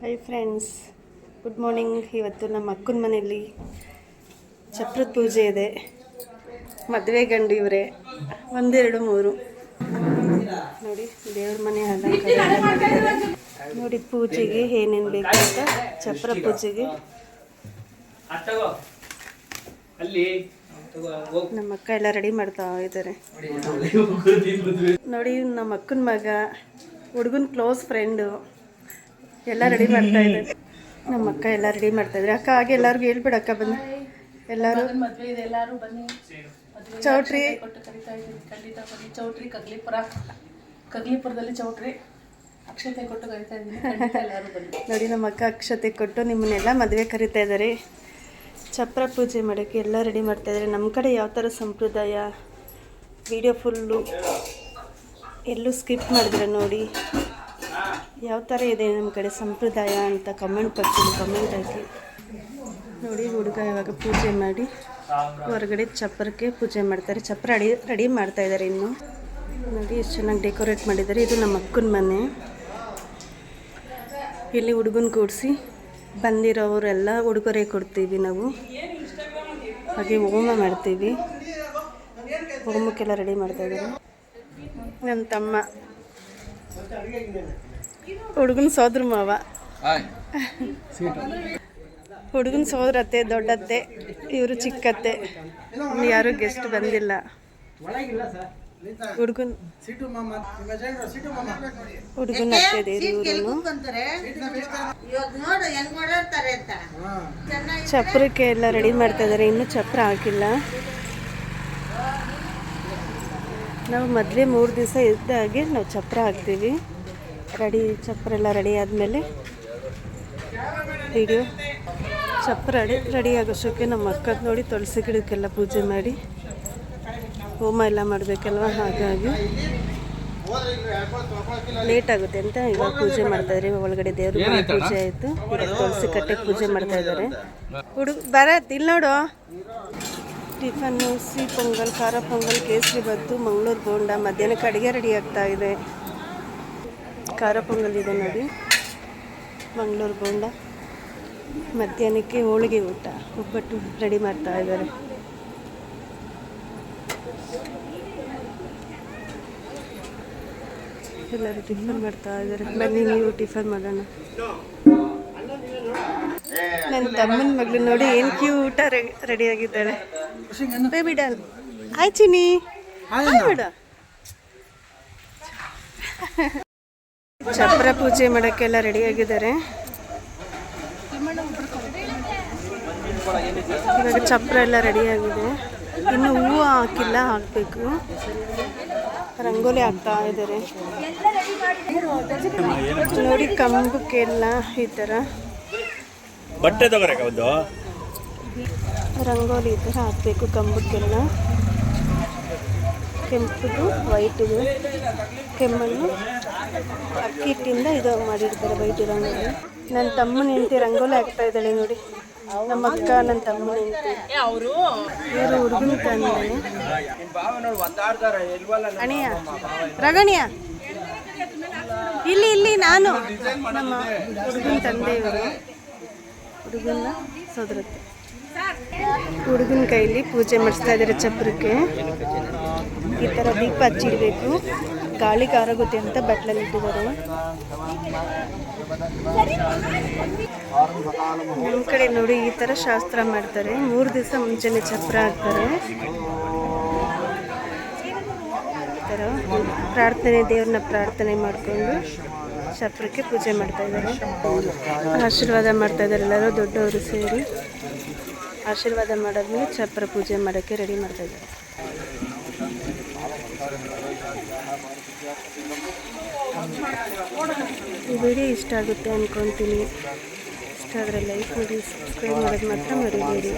Hi friends good morning ಇವತ್ತು ನಮ್ಮ ಅಕ್ಕನ ಮನೆಯಲ್ಲಿ ಚಪ್ರದ ಪೂಜೆ ಇದೆ. ಮದುವೆ ಗಂಡು ಇವರೇ. ಒಂದೆರಡು, ಮೂರು. ನೋಡಿ, ದೇವ್ರ ಮನೆ ನೋಡಿ, ಪೂಜೆಗೆ ಏನೇನು ಬೇಕು ಅಂತ, ಚಪ್ರ ಪೂಜೆಗೆ. ನಮ್ಮ ಅಕ್ಕ ಎಲ್ಲ ರೆಡಿ ಮಾಡ್ತಾ ಇದ್ದಾರೆ. ನೋಡಿ, ನಮ್ಮ ಅಕ್ಕನ ಮಗ, ಹುಡುಗನ ಕ್ಲೋಸ್ ಫ್ರೆಂಡು. ಎಲ್ಲ ರೆಡಿ ಮಾಡ್ತಾ ಇದ್ದಾರೆ ನಮ್ಮ ಅಕ್ಕ ಎಲ್ಲ ರೆಡಿ ಮಾಡ್ತಾ ಇದ್ದಾರೆ ಅಕ್ಕ ಹಾಗೆ ಎಲ್ಲರಿಗೂ ಹೇಳ್ಬಿಡು ಅಕ್ಕ ಬನ್ನಿ ಎಲ್ಲರೂ? ಮದುವೆ ಇದೆ ಎಲ್ಲಾರು ಬನ್ನಿ. ಚೌಟ್ರಿ? ಕೊಟ್ಟು ಕರಿತಾ ಇದ್ದೀನಿ. ಖಂಡಿತ ಬನ್ನಿ. ಚೌಟ್ರಿ ಕಗ್ಲಿಪುರ. ಕಗ್ಲಿಪುರದಲ್ಲಿ ಚೌಟ್ರಿ. ಅಕ್ಷತೆ ಕೊಟ್ಟು ಕರಿತಾ ಇದ್ದೀನಿ. ಖಂಡಿತ ಎಲ್ಲಾರು ಬನ್ನಿ. ನೋಡಿ ನಮ್ಮ ಅಕ್ಕ ಅಕ್ಷತೆ ಕೊಟ್ಟು ನಿಮ್ಮನ್ನೆಲ್ಲ ಮದುವೆ ಕರಿತಾ ಇದ್ದಾರೆ ಚಪ್ರ ಪೂಜೆ ಮಾಡೋಕ್ಕೆ ಎಲ್ಲ ರೆಡಿ ಮಾಡ್ತಾ ಇದ್ದಾರೆ ನಮ್ಮ ಕಡೆ ಯಾವ ಥರ ಸಂಪ್ರದಾಯ? ವಿಡಿಯೋ ಫುಲ್ಲು ಎಲ್ಲೂ ಸ್ಕಿಪ್ ಮಾಡಿದ್ರೆ ನೋಡಿ. ಯಾವ ಥರ ಇದೆ ನಮ್ಮ ಕಡೆ ಸಂಪ್ರದಾಯ ಅಂತ ಕಮೆಂಟ್ ಬರ್ತೀನಿ, ಕಮೆಂಟ್ ಹಾಕಿ. ನೋಡಿ, ಹುಡುಗ ಇವಾಗ ಪೂಜೆ ಮಾಡಿ ಹೊರಗಡೆ ಚಪ್ಪರಕ್ಕೆ ಪೂಜೆ ಮಾಡ್ತಾರೆ. ಚಪ್ಪರ ರೆಡಿ ರೆಡಿ ಮಾಡ್ತಾ ಇದ್ದಾರೆ ಇನ್ನು. ನೋಡಿ, ಎಷ್ಟು ಚೆನ್ನಾಗಿ ಡೆಕೋರೇಟ್ ಮಾಡಿದ್ದಾರೆ. ಇದು ನಮ್ಮ ಅಕ್ಕನ ಮನೆ. ಇಲ್ಲಿ ಹುಡುಗನ ಕೂಡಿಸಿ ಬಂದಿರೋರೆಲ್ಲ ಉಡುಗೊರೆ ಕೊಡ್ತೀವಿ ನಾವು. ಹಾಗೆ ಹೋಮ ಮಾಡ್ತೀವಿ. ಹೋಮಕ್ಕೆಲ್ಲ ರೆಡಿ ಮಾಡ್ತಾ ಇದ್ದಾರೆ. ನಮ್ಮ ತಮ್ಮ. ಹುಡುಗನ ಸೋದ್ರ ಮಾವ. ಹುಡುಗನ ಸೋದರತ್ತೆ ದೊಡ್ಡತ್ತೆ ಇವರು ಚಿಕ್ಕತ್ತೆ ಯಾರು ಯಾರೂ ಗೆಸ್ಟ್ ಬಂದಿಲ್ಲ. ಹುಡುಗನ್ ಹುಡುಗನ ಅತ್ತೆ ಹೆಂಗ್ ಚಪ್ರಕ್ಕೆ ಎಲ್ಲ ರೆಡಿ ಮಾಡ್ತಾ ಇದ್ದಾರೆ ಇನ್ನೂ ಚಪ್ರ ಹಾಕಿಲ್ಲ. ನಾವು ಮೊದಲೇ ಮೂರು ದಿವಸ ಇದ್ದಾಗೆ ನಾವು ಚಪ್ರ ಹಾಕ್ತೀವಿ. ರೆಡಿ ಚಪ್ಪರ ಎಲ್ಲ ರೆಡಿ ಆದಮೇಲೆ ವಿಡಿಯೋ ಚಪ್ಪರ ರೆಡಿ ರೆಡಿ ಆಗೋಷ್ಟಕ್ಕೆ ನಮ್ಮ ಅಕ್ಕದ ನೋಡಿ ತುಳಸಿ ಗಿಡಕ್ಕೆಲ್ಲ ಪೂಜೆ ಮಾಡಿ ಹೋಮ ಎಲ್ಲ ಮಾಡಬೇಕಲ್ವ? ಹಾಗಾಗಿ ಲೇಟ್ ಆಗುತ್ತೆ ಅಂತ ಇವಾಗ ಪೂಜೆ ಮಾಡ್ತಾ ಇದ್ದಾರೆ. ಒಳಗಡೆ ದೇವ್ರ ಪೂಜೆ ಆಯಿತು. ಇವಾಗ ತುಳಸಿ ಕಟ್ಟೆ ಪೂಜೆ ಮಾಡ್ತಾ ಇದಾರೆ ಹುಡುಗ ಬರತ್ ಇಲ್ಲಿ ನೋಡು. ಟಿಫನ್ನು ಸಿಹಿ ಪೊಂಗಲ್ ಖಾರ ಪೊಂಗಲ್ ಕೇಸರಿ ಬತ್ತು ಮಂಗಳೂರು ಬೋಂಡ ಮಧ್ಯಾಹ್ನಕ್ಕೆ ಅಡುಗೆ ರೆಡಿ ಆಗ್ತಾ ಇದೆ. ಖಾರ ಪೊಂಗಲ್ ಇದೆ ನೋಡಿ. ಮಂಗಳೂರು ಬೋಂಡ. ಮಧ್ಯಾಹ್ನಕ್ಕೆ ಹೋಳಿಗೆ ಊಟ. ಒಬ್ಬಟ್ಟು ರೆಡಿ ಮಾಡ್ತಾ ಇದ್ದಾರೆ. ಎಲ್ಲರೂ ಟಿಫನ್ ಮಾಡ್ತಾ ಇದ್ದಾರೆ. ಬನ್ನಿ, ನೀವು ಟಿಫನ್ ಮಾಡೋಣ. ನನ್ನ ತಮ್ಮನ ಮಗಳು ನೋಡಿ ಏನು ಊಟ ರೆಡಿ ಆಗಿದ್ದಾಳೆ ಬೇಬಿ ಡಾಲ್ ಹಾಯ್ ಚಿನಿ ಹಾಯ್ ಚಪ್ರ ಪೂಜೆ ಮಾಡೋಕ್ಕೆಲ್ಲ ರೆಡಿ ಆಗಿದ್ದಾರೆ. ಇವಾಗ ಚಪ್ರ ಎಲ್ಲ ರೆಡಿ ಆಗಿದೆ. ಇನ್ನು ಹೂವು ಹಾಕಿಲ್ಲ ಹಾಕಬೇಕು. ರಂಗೋಲಿ ಹಾಕ್ತಾ ಇದ್ದಾರೆ. ನೋಡಿ ಕಂಬಕ್ಕೆಲ್ಲ ಈ ಥರ ಬಟ್ಟೆ ಒಂದು. ರಂಗೋಲಿ ಈ ಥರ ಹಾಕಬೇಕು ಕಂಬಕ್ಕೆಲ್ಲ. ಕೆಂಪುದು ವೈಟುದು ಕೆಮ್ಮಣ್ಣು. ಅಕ್ಕಿ ಹಿಟ್ಟಿಂದ ಇದು ಮಾಡಿರ್ತಾರೆ ಬೈಟಿ ರಂಗೋಲಿ ನನ್ನ ತಮ್ಮನ ಹೆಂಡತಿ ರಂಗೋಲಿ ಹಾಕ್ತಾ ಇದ್ದಾಳೆ ನೋಡಿ. ನಮ್ಮ ಅಕ್ಕ ನನ್ನ ತಮ್ಮನ ಹೆಂಡತಿ. ಇವರು ಹುಡುಗನ ತಂದಾನೆ ಅಣಿಯ ರಗಣಿಯ? ಇಲ್ಲಿ ಇಲ್ಲಿ, ನಾನು. ನಮ್ಮ ಹುಡುಗನ ತಂದೆ ಇವರು. ಹುಡುಗನ ಸೋದರತ್ತೆ. ಹುಡುಗನ ಕೈಲಿ ಪೂಜೆ ಮಾಡಿಸ್ತಾ ಇದ್ದಾರೆ ಚಪ್ರಕ್ಕೆ. ಈ ಥರ ದೀಪ ಹಚ್ಚಿಡಬೇಕು. ಗಾಳಿ ಕಾರಾಗುತ್ತೆ ಅಂತ ಬಟ್ಲಲ್ಲಿ ಇಟ್ಟಿದ್ದಾರೆ. ನಮ್ಮ ಕಡೆ ನೋಡಿ ಈ ಥರ ಶಾಸ್ತ್ರ ಮಾಡ್ತಾರೆ. ಮೂರು ದಿವಸ ಮುಂಚೆನೆ ಚಪ್ರ ಹಾಕ್ತಾರೆ. ಪ್ರಾರ್ಥನೆ, ದೇವ್ರನ್ನ ಪ್ರಾರ್ಥನೆ ಮಾಡಿಕೊಂಡು ಚಪ್ರಕ್ಕೆ ಪೂಜೆ ಮಾಡ್ತಾ ಇದ್ದಾರೆ. ಆಶೀರ್ವಾದ ಮಾಡ್ತಾ ಇದ್ದಾರೆ ಎಲ್ಲರೂ, ದೊಡ್ಡವರು ಸೇರಿ. ಆಶೀರ್ವಾದ ಮಾಡಾದ್ಮೇಲೆ ಚಪ್ರ ಪೂಜೆ ಮಾಡೋಕ್ಕೆ ರೆಡಿ ಮಾಡ್ತಾ ಇದ್ದಾರೆ. ಈ ವಿಡಿಯೋ ಇಷ್ಟ ಆಗುತ್ತೆ ಅಂದ್ಕೊತೀನಿ ಇಷ್ಟ ಆದರೆ ಲೈಕ್ ಮಾಡಿ, ಸಬ್ಸ್ಕ್ರೈಬ್ ಮಾಡೋದು ಮಾತ್ರ ಮರಿಬೇಡಿ.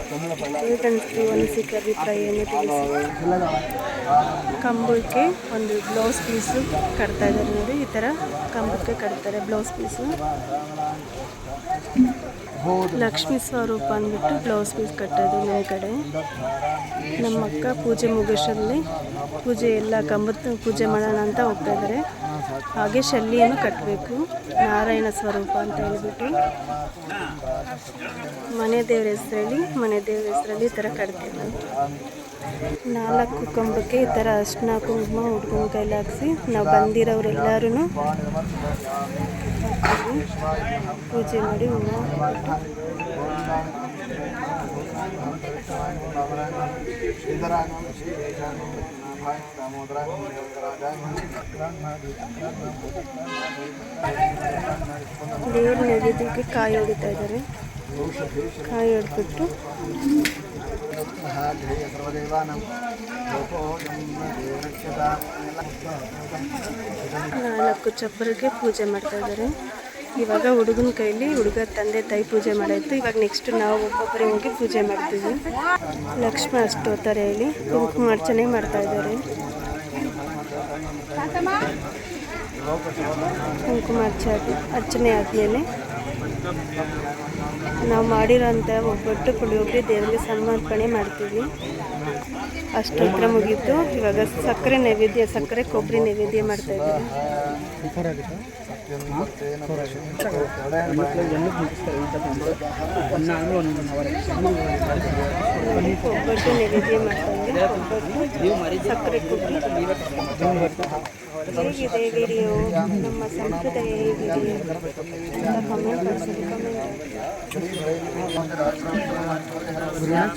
ಹೇಗನ್ನಿಸ್ತು ಅನಿಸಿಕೆ ಅಭಿಪ್ರಾಯ ಏನೇ ಕಂಬಕ್ಕೆ ಒಂದು ಬ್ಲೌಸ್ ಪೀಸು ಕಟ್ತಾ ಇದ್ದಾರೆ ನೋಡಿ, ಈ ಥರ ಕಂಬಕ್ಕೆ ಕಟ್ತಾರೆ ಬ್ಲೌಸ್ ಪೀಸು. ಲಕ್ಷ್ಮೀ ಸ್ವರೂಪ ಅಂದ್ಬಿಟ್ಟು ಬ್ಲೌಸ್ ಪೀಸ್ ಕಟ್ಟೋದು ನಮ್ಮ ಕಡೆ. ನಮ್ಮ ಅಕ್ಕ ಪೂಜೆ ಮುಗಿಸಲ್ಲಿ ಪೂಜೆ ಎಲ್ಲ ಕಂಬದ ಪೂಜೆ ಮಾಡೋಣ ಅಂತ ಹೋಗ್ತಾ ಇದ್ದಾರೆ. ಹಾಗೆ ಶಲ್ಲಿಯನ್ನು ಕಟ್ಟಬೇಕು. ನಾರಾಯಣ ಸ್ವರೂಪ ಅಂತ ಹೇಳಿಬಿಟ್ಟು. ಮನೆ ದೇವ್ರ ಹೆಸರಲ್ಲಿ, ಮನೆ ದೇವ್ರ ಹೆಸರಲ್ಲಿ ಈ ಥರ ಕಟ್ತೀವಿ ನಾಲ್ಕು ಕಂಬಕ್ಕೆ ಈ ಥರ ಅರ್ಶಿನ, ಕುಂಕುಮ ಹುಡ್ಗನ ಕೈಲಿ ಹಾಕ್ಸಿ ನಾವು ಬಂದಿರೋರೆಲ್ಲರೂ ಪೂಜೆ ಮಾಡಿ ಹೂವು ದೇವ್ರ ನೈವೇದ್ಯಕ್ಕೆ ಕಾಯಿ ಹೊಡಿತಾ ಇದ್ದಾರೆ. ಕಾಯಿ ಹೊಡೆದ್ಬಿಟ್ಟು ನಾಲ್ಕು ಚಪ್ಪರಿಗೆ ಪೂಜೆ ಮಾಡ್ತಾ ಇದ್ದಾರೆ. ಇವಾಗ ಹುಡುಗನ ಕೈಲಿ ಹುಡುಗ ತಂದೆ ತಾಯಿ ಪೂಜೆ ಮಾಡಾಯ್ತು. ಇವಾಗ ನೆಕ್ಸ್ಟ್ ನಾವು ಒಬ್ಬೊಬ್ಬರೇ ಹೋಗಿ ಪೂಜೆ ಮಾಡ್ತೀವಿ. ಲಕ್ಷ್ಮ ಅಷ್ಟೋತ್ತರ ಹೇಳಿ ಕುಂಕುಮಾರ್ಚನೆ ಮಾಡ್ತಾ ಇದ್ದಾರೆ. ಕುಂಕುಮಾರ್ಚ ಅರ್ಚನೆ ಆದ್ಮೇಲೆ ನಾವು ಮಾಡಿರೋಂಥ ಒಬ್ಬಟ್ಟು ಪುಳಿಯೋಗರೆ ದೇವರಿಗೆ ಸಮರ್ಪಣೆ ಮಾಡ್ತೀವಿ. ಅಷ್ಟೊತ್ತರ ಮುಗೀತು. ಇವಾಗ ಸಕ್ಕರೆ ನೈವೇದ್ಯ, ಸಕ್ಕರೆ ಕೊಬ್ಬರಿ ನೈವೇದ್ಯ ಮಾಡ್ತಾ ಇದ್ದೀವಿ. ಒಬ್ಬಟ್ಟು ನೈವೇದ್ಯ ಮಾಡ್ತಾ ಇದ್ದೀವಿ ಒಬ್ಬಟ್ಟು ಸಕ್ಕರೆ ಕೊಬ್ಬರಿ ಹೇಗಿದೆ ವಿಡಿಯೋ ನಮ್ಮ ಸಂಪ್ರದಾಯ ಹೇಗಿದೆ ಅಂತ ಕಮೆಂಟ್ ಮಾಡಿಸಿ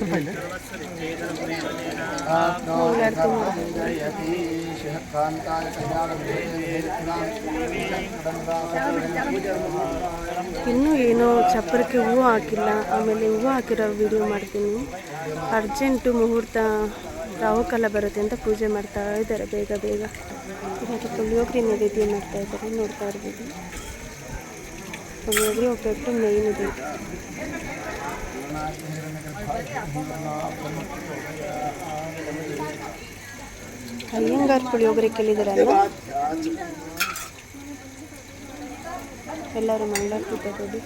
ಕಮೆಂಟ್ ಇನ್ನೂ ಏನೋ ಚಪ್ಪರಕ್ಕೆ ಹೂವು ಹಾಕಿಲ್ಲ, ಆಮೇಲೆ ಹೂವು ಹಾಕಿರೋ ವಿಡಿಯೋ ಮಾಡ್ತೀನಿ. ಅರ್ಜೆಂಟು ಮುಹೂರ್ತ ರಾಹುಕಾಲ ಬರುತ್ತೆ ಅಂತ ಪೂಜೆ ಮಾಡ್ತಾ ಇದ್ದಾರೆ, ಬೇಗ ಬೇಗ. ಇವಾಗ ಪುಳಿಯೋಗರೆ ನೈವೇದ್ಯ ಮಾಡ್ತಾ ಇದ್ದಾರೆ, ನೋಡ್ತಾ ಇರ್ಬೋದು. ಪುಳಿಯೋಗರೆ ಒಬ್ಬಟ್ಟು ಮೇಯ್ನ್ ಇದೆ. ಅಯ್ಯಂಗಾರ್ ಪುಳಿಯೋಗರೆ ಕೇಳಿದಿರಲ್ಲ ಎಲ್ಲರೂ ತಗೋದು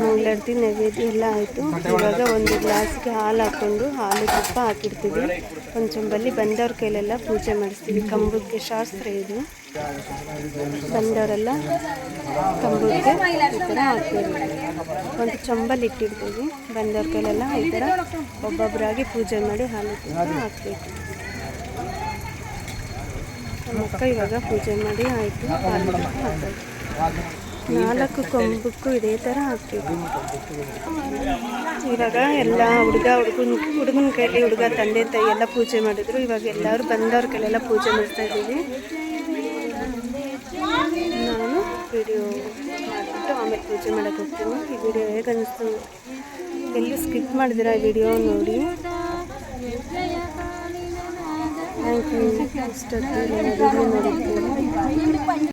ಮಂಗಳಾರತಿ ನೈವೇದ್ಯ ಎಲ್ಲ ಆಯಿತು. ಇವಾಗ ಒಂದು ಗ್ಲಾಸ್ಗೆ ಹಾಲು ಹಾಕ್ಕೊಂಡು ಹಾಲು ತುಪ್ಪ ಹಾಕಿರ್ತೀವಿ ಒಂದು ಚಂಬಲ್ಲಿ ಬಂದವ್ರ ಕೈಲೆಲ್ಲ ಪೂಜೆ ಮಾಡಿಸ್ತೀವಿ. ಕಂಬಕ್ಕೆ ಶಾಸ್ತ್ರ ಇದು. ಬಂದವರೆಲ್ಲ ಕಂಬಕ್ಕೆ ಈ ಥರ ಹಾಕ್ತೀವಿ. ಒಂದು ಚಂಬಲ್ ಇಟ್ಟಿರ್ತೀವಿ ಬಂದವ್ರ ಕೈಲೆಲ್ಲ ಈ ಥರ ಒಬ್ಬೊಬ್ಬರಾಗಿ ಪೂಜೆ ಮಾಡಿ ಹಾಲು ತುಪ್ಪ ಹಾಕಬೇಕು. ನಮ್ಮ ಅಕ್ಕ ಇವಾಗ ಪೂಜೆ ಮಾಡಿ ಆಯಿತು. ಹಾಲು ಹಾಕೋದು ನಾಲ್ಕು ಕೊಂಬಕ್ಕೂ ಇದೇ ಥರ ಹಾಕ್ತೀವಿ. ಇವಾಗ ಎಲ್ಲ ಹುಡುಗ ಹುಡುಗನ ಹುಡುಗನ ಕೈಲಿ ಹುಡುಗ ತಂದೆ ತಾಯಿ ಎಲ್ಲ ಪೂಜೆ ಮಾಡಿದ್ರು. ಇವಾಗ ಎಲ್ಲರೂ ಬಂದವ್ರ ಕೈಲೆಲ್ಲ ಪೂಜೆ ಮಾಡ್ತಾ ಇದ್ದೀವಿ. ನಾನು ವಿಡಿಯೋ ಮಾಡಿಬಿಟ್ಟು ಆಮೇಲೆ ಪೂಜೆ ಮಾಡೋಕೆ ಹೋಗ್ತೀನಿ. ಈ ವಿಡಿಯೋ ಹೇಗೆ ಎಲ್ಲೂ ಸ್ಕಿಪ್ ಮಾಡಿದಿರ ಈ ವಿಡಿಯೋ ನೋಡಿ? ಥ್ಯಾಂಕ್ ಯು ಇಷ್ಟೊತ್ತು ವಿಡಿಯೋ